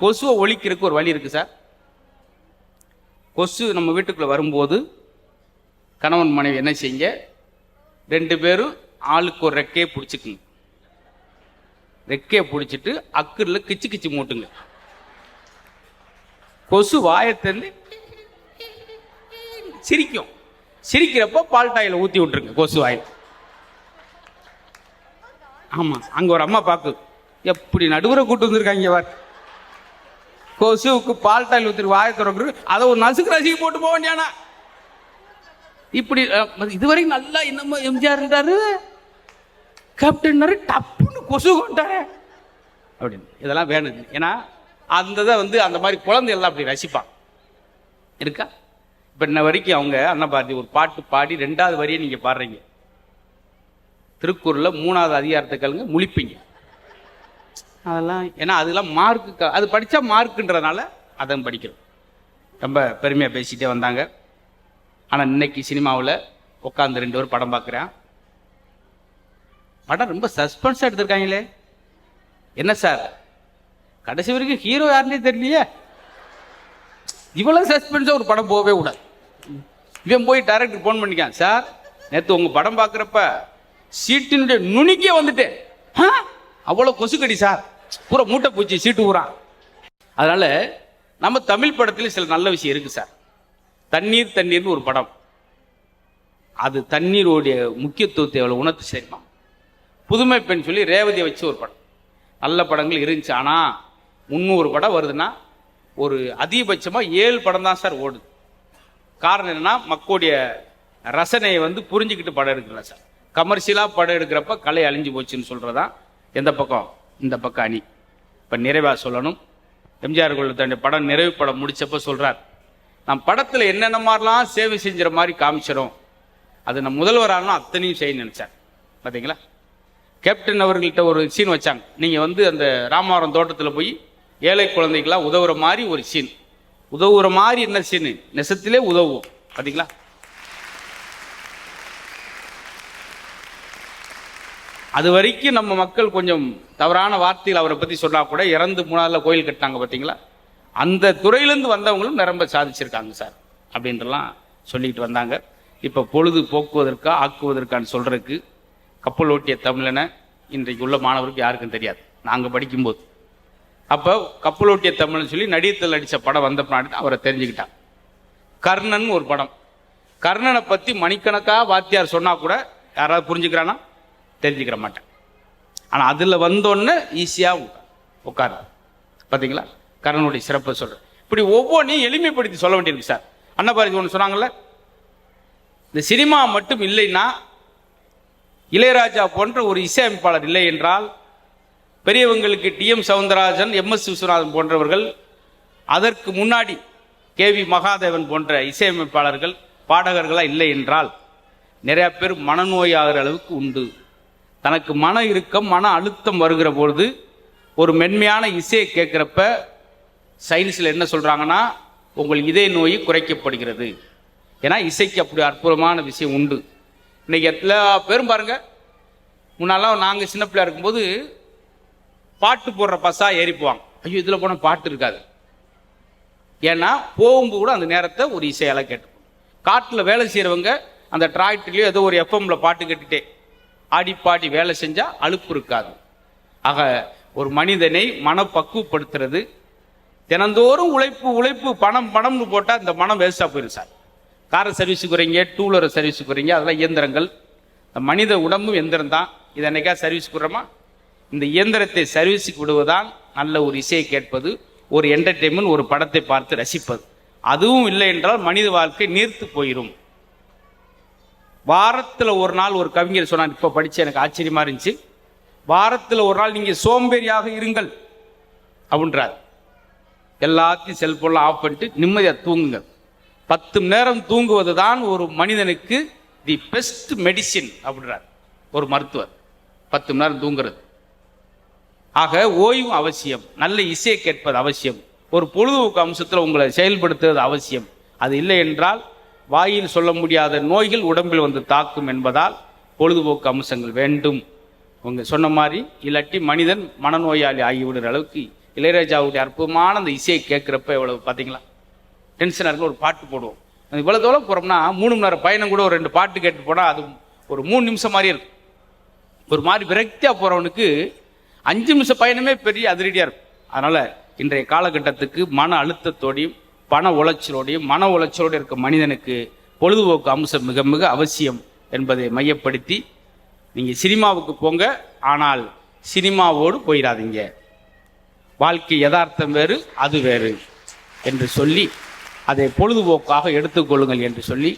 கொசுவை ஒழிக்கிறதுக்கு ஒரு வழி இருக்கு சார். கொசு நம்ம வீட்டுக்குள்ளே வரும்போது கணவன் மனைவி என்ன செய்யுங்க? ரெண்டு பேரும் ஆளுக்கு ஒரு ரெக்கையை பிடிச்சிக்குங்க ரெக்கையை பிடிச்சிட்டு அக்குறில் கிச்சு கிச்சு மூட்டுங்க. கொசு வாயத்திலேருந்து சிரிக்கும். சிரிக்கிறப்போ பால் டாயில் ஊற்றி விட்டுருங்க கொசு வாயில். ஆமாம் அங்கே ஒரு அம்மா பார்க்கு எப்படி நடுவரை கூட்டு வந்திருக்காங்க வார் கொசுவுக்கு பால் டாயில் ஊற்றி வாய திறக்குறது அதை ஒரு நசுக்கு ரசிக்கு போட்டு போக வேண்டியானா? இப்படி இதுவரைக்கும் நல்லா என்னமோ எம்ஜிஆர் இருந்தாரு. கேப்டன் டப்புன்னு கொசு கொண்டாரு. அப்படின்னு. இதெல்லாம் வேணுது. ஏன்னா அந்த இதை வந்து அந்த மாதிரி குழந்தைகள்லாம் அப்படி ரசிப்பான் இருக்கா? இப்போ இன்ன வரைக்கும் அவங்க அன்னபாரதி ஒரு பாட்டு பாடி ரெண்டாவது வரியை நீங்க பாடுறீங்க. திருக்குறளில் மூணாவது அதிகாரத்தை கழுங்க முழிப்பீங்க. அதெல்லாம் ஏன்னா அதெல்லாம் மார்க்கு அது படித்தா மார்க்குன்றதுனால அதை படிக்கிறோம். ரொம்ப பெருமையாக பேசிகிட்டே வந்தாங்க. ஆனால் இன்னைக்கு சினிமாவில் உட்காந்து ரெண்டு பேரும் படம் பார்க்குறேன். படம் ரொம்ப சஸ்பென்ஸாக எடுத்திருக்காங்களே. என்ன சார்? கடைசி வரைக்கும் ஹீரோ யாருன்னே தெரியலையே. இவ்வளோ சஸ்பென்ஸாக ஒரு படம் போகவே கூடாது. இவன் போய் டேரக்டர் ஃபோன் பண்ணிக்கான் சார் நேற்று உங்கள் படம் பார்க்குறப்ப சீட்டினுடைய நுணுக்கியே வந்துட்டேன். அவ்வளோ கொசுக்கடி சார். பூரா மூட்டை பூச்சி சீட்டு பூரா. அதனால நம்ம தமிழ் படத்துல சில நல்ல விஷயம் இருக்கு சார். தண்ணீர் தண்ணீர்னு ஒரு படம். அது தண்ணீருடைய முக்கியத்துவத்தை எவ்வளவு உணர்த்து சரிமா புதுமை பெண் சொல்லி ரேவதியை வச்சு ஒரு படம். நல்ல படங்கள் இருந்துச்சு. ஆனா முந்நூறு படம் வருதுன்னா ஒரு அதிகபட்சமா ஏழு படம் தான் சார் ஓடுது. காரணம் என்னன்னா மக்களுடைய ரசனையை வந்து புரிஞ்சுக்கிட்டு படம் எடுக்கிறேன் சார். கமர்ஷியலாக படம் எடுக்கிறப்ப கலை அழிஞ்சு போச்சுன்னு சொல்றதா எந்த பக்கம்? இந்த பக்கம் அணி. இப்போ நிறைவாக சொல்லணும். எம்ஜிஆர் தன்னுடைய படம் நிறைவு படம் முடித்தப்போ சொல்கிறார் நான் படத்தில் என்னென்ன மாதிரிலாம் சேவை செஞ்சுற மாதிரி காமிச்சிடும் அது நான் முதல்வராகணும் அத்தனையும் செய்ய நினச்சேன் பார்த்தீங்களா கேப்டன் அவர்கள்ட்ட ஒரு சீன் வச்சாங்க. நீங்கள் வந்து அந்த ராமாவரம் தோட்டத்தில் போய் ஏழை குழந்தைகளாக உதவுற மாதிரி ஒரு சீன் உதவுற மாதிரி என்ன சீனு நெசத்திலே உதவுவோம். பார்த்தீங்களா அது வரைக்கும் நம்ம மக்கள் கொஞ்சம் தவறான வார்த்தைகள் அவரை பற்றி சொன்னால் கூட இறந்து மூணாவில் கோயில் கட்டினாங்க பார்த்தீங்களா அந்த துறையிலேருந்து வந்தவங்களும் நிரம்ப சாதிச்சிருக்காங்க சார் அப்படின்றலாம் சொல்லிக்கிட்டு வந்தாங்க. இப்போ பொழுது போக்குவதற்கா ஆக்குவதற்கான்னு சொல்கிறதுக்கு கப்பல் ஓட்டிய தமிழனை இன்றைக்கு உள்ள மாணவருக்கு யாருக்கும் தெரியாது. நாங்கள் படிக்கும்போது. அப்போ கப்பல் ஓட்டிய தமிழ்னு சொல்லி நடித்தல் அடித்த படம் வந்த பின்னாடி அவரை தெரிஞ்சுக்கிட்டான். கர்ணன் ஒரு படம். கர்ணனை பற்றி மணிக்கணக்காக வாத்தியார் சொன்னால் கூட யாராவது புரிஞ்சுக்கிறானா? தெரிஞ்சுக்கிற மாட்டேன். ஆனால் அதில் வந்தோடனே ஈஸியாக உட்காரு. பார்த்தீங்களா கர்ணனுடைய சிறப்பை சொல்கிறேன் இப்படி ஒவ்வொன்றையும் எளிமைப்படுத்தி சொல்ல வேண்டியிருக்கு சார். அன்னபாரதி ஒன்று சொன்னாங்கல்ல இந்த சினிமா மட்டும் இல்லைன்னா இளையராஜா போன்ற ஒரு இசையமைப்பாளர் இல்லை என்றால் பெரியவங்களுக்கு TM Soundararajan M. S. Viswanathan போன்றவர்கள் அதற்கு முன்னாடி கே. வி. மகாதேவன் போன்ற இசையமைப்பாளர்கள் பாடகர்களாக இல்லை என்றால் நிறையா பேர் மனநோயாகிற அளவுக்கு உண்டு. தனக்கு மன இறுக்கம் மன அழுத்தம் வருகிற பொழுது ஒரு மென்மையான இசையை கேட்குறப்ப சயின்ஸில் என்ன சொல்கிறாங்கன்னா உங்கள் இதய நோய் குறைக்கப்படுகிறது. ஏன்னா இசைக்கு அப்படி அற்புதமான விஷயம் உண்டு. இன்னைக்கு எல்லா பேரும் பாருங்கள் முன்னாலாம் நாங்கள் சின்ன பிள்ளையா இருக்கும்போது பாட்டு போடுற பஸ்ஸா ஏறி போவாங்க. ஐயோ இதில் போனால் பாட்டு இருக்காது. ஏன்னா போகும்போது கூட அந்த நேரத்தை ஒரு இசையால் கேட்டு காட்டில் வேலை செய்கிறவங்க அந்த டிராக்டர்லேயோ ஏதோ ஒரு எஃப்எம்மில் பாட்டு கேட்டுகிட்டே ஆடிப்பாடி வேலை செஞ்சால் அலுப்பு இருக்காது. ஆக ஒரு மனிதனை மனப்பக்குவப்படுத்துறது தினந்தோறும் உழைப்பு உழைப்பு பணம் பணம்னு போட்டால் இந்த மனம் வேஸ்ட்டாக போயிடும் சார். காரை சர்வீஸுக்கு வரீங்க டூ வீலர் சர்வீஸுக்கு வரீங்க அதெல்லாம் இயந்திரங்கள். இந்த மனித உடம்பும் எந்திரம் தான். இதை என்னைக்கா சர்வீஸ் விடுறோமா? இந்த இயந்திரத்தை சர்வீஸுக்கு விடுவதுதான் நல்ல ஒரு இசையை கேட்பது ஒரு என்டர்டெயின்மெண்ட் ஒரு படத்தை பார்த்து ரசிப்பது. அதுவும் இல்லை என்றால் மனித வாழ்க்கை நீர்த்து போயிடும் வாரத்தில் ஒரு நாள் ஒரு கவிஞர் சொன்னார் இப்போ படித்து எனக்கு ஆச்சரியமா இருந்துச்சு. வாரத்தில் ஒரு நாள் நீங்கள் சோம்பேறியாக இருங்கள் அப்படின்றார். எல்லாத்தையும் செல்போன்லாம் ஆஃப் பண்ணிட்டு நிம்மதியாக தூங்குங்க. பத்து மணி நேரம் தூங்குவது தான் ஒரு மனிதனுக்கு தி பெஸ்ட் மெடிசின் அப்படின்றார் ஒரு மருத்துவர். பத்து மணி நேரம் தூங்குறது. ஆக ஓய்வு அவசியம் நல்ல இசையை கேட்பது அவசியம். ஒரு பொழுதுபோக்கு அம்சத்தில் உங்களை செயல்படுத்துவது அவசியம். அது இல்லை என்றால் வாயில் சொல்ல முடியாத நோய்கள் உடம்பில் வந்து தாக்கும் என்பதால் பொழுதுபோக்கு அம்சங்கள் வேண்டும். உங்க சொன்ன மாதிரி இல்லாட்டி மனிதன் மனநோயாளி ஆகிவிடுற அளவுக்கு இளையராஜாவுடைய அற்புதமான அந்த இசையை கேட்குறப்ப எவ்வளவு பார்த்தீங்களா டென்ஷனாக இருக்க ஒரு பாட்டு போடுவோம். அது இவ்வளோ தூரம் போகிறோம்னா மூணு மணி நேரம் பயணம் கூட ஒரு ரெண்டு பாட்டு கேட்டு போனால் அது ஒரு மூணு நிமிஷம் மாதிரியே இருக்கும். ஒரு மாதிரி விரக்தியாக போகிறவனுக்கு அஞ்சு நிமிஷம் பயணமே பெரிய அதிரடியாக இருக்கும். அதனால் இன்றைய காலகட்டத்துக்கு மன அழுத்தத்தோடையும் பண உளைச்சலோடையும் மன உளைச்சலோடு இருக்க மனிதனுக்கு பொழுதுபோக்கு அம்சம் மிக மிக அவசியம் என்பதை மையப்படுத்தி நீங்கள் சினிமாவுக்கு போங்க. ஆனால் சினிமாவோடு போயிடாதீங்க. வாழ்க்கை யதார்த்தம் வேறு அது வேறு என்று சொல்லி அதை பொழுதுபோக்காக எடுத்துக்கொள்ளுங்கள் என்று சொல்லி